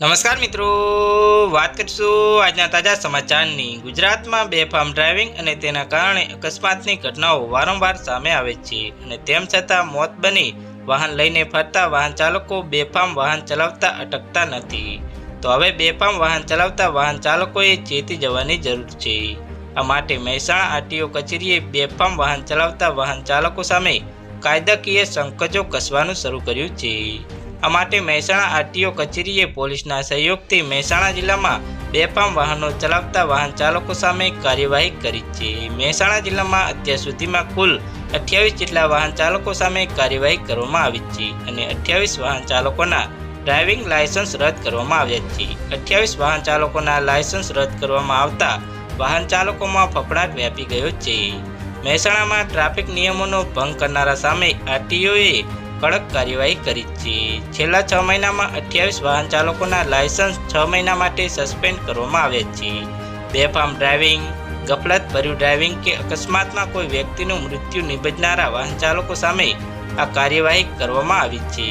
નમસ્કાર મિત્રો. વાત કરીશું આજના તાજા સમાચારની. ગુજરાતમાં બેફામ ડ્રાઇવિંગ અને તેના કારણે અકસ્માતની ઘટનાઓ વારંવાર સામે આવે છે અને તેમ છતાં મોત બની વાહન લઈને ફરતા વાહન ચાલકો બેફામ વાહન ચલાવતા અટકતા નથી. તો હવે બેફામ વાહન ચલાવતા વાહન ચાલકોએ ચેતી જવાની જરૂર છે. આ માટે મહેસાણા આરટીઓ કચેરીએ બેફામ વાહન ચલાવતા વાહન ચાલકો સામે કાયદાકીય સંકજો કસવાનું શરૂ કર્યું છે. આ માટે મહેસાણા આરટીઓ કચેરીએ પોલીસના સહયોગથી મહેસાણા જિલ્લામાં બેફામ વાહનો ચલાવતા વાહન ચાલકો સામે કાર્યવાહી કરી છે. મહેસાણા જિલ્લામાં અત્યાર સુધીમાં કુલ અઠ્યાવીસ જેટલા વાહન ચાલકો સામે કાર્યવાહી કરવામાં આવી છે અને અઠ્યાવીસ વાહન ચાલકોના ડ્રાઇવિંગ લાયસન્સ રદ કરવામાં આવ્યા છે. અઠ્યાવીસ વાહન ચાલકોના લાયસન્સ રદ કરવામાં આવતા વાહન ચાલકોમાં ફફડાટ વ્યાપી ગયો છે. મહેસાણામાં ટ્રાફિક નિયમોનો ભંગ કરનારા સામે આરટીઓએ કડક કાર્યવાહી કરી છે. છેલ્લા છ મહિનામાં અઠ્યાવીસ વાહન ચાલકોના લાયસન્સ છ મહિના માટે સસ્પેન્ડ કરવામાં આવ્યા છે. બેફામ ડ્રાઇવિંગ ગફલત ભર્યું ડ્રાઇવિંગ કે અકસ્માતમાં કોઈ વ્યક્તિનું મૃત્યુ નિપજનારા વાહન ચાલકો સામે આ કાર્યવાહી કરવામાં આવી છે.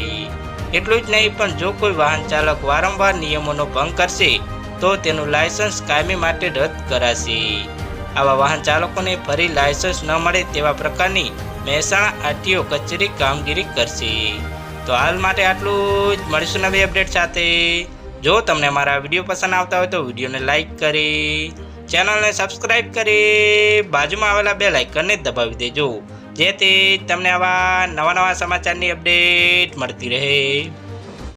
એટલું જ નહીં, પણ જો કોઈ વાહન ચાલક વારંવાર નિયમોનો ભંગ કરશે, તો તેનું લાયસન્સ કાયમી માટે રદ કરાશે. આવા વાહન ચાલકોને ફરી લાયસન્સ ન મળે તેવા પ્રકારની મહેસાણા આરટીઓ કચેરી કામગીરી કરશે. તો હાલ માટે આટલું જ. મળીશું નવી અપડેટ સાથે. જો તમને મારા વીડિયો પસંદ આવતા હોય તો વિડીયોને લાઇક કરી, ચેનલને સબસ્ક્રાઇબ કરી, બાજુમાં આવેલા બે લાઇકનને દબાવી દેજો. જેથી તમને આવા નવા નવા સમાચારની અપડેટ મળતી રહે.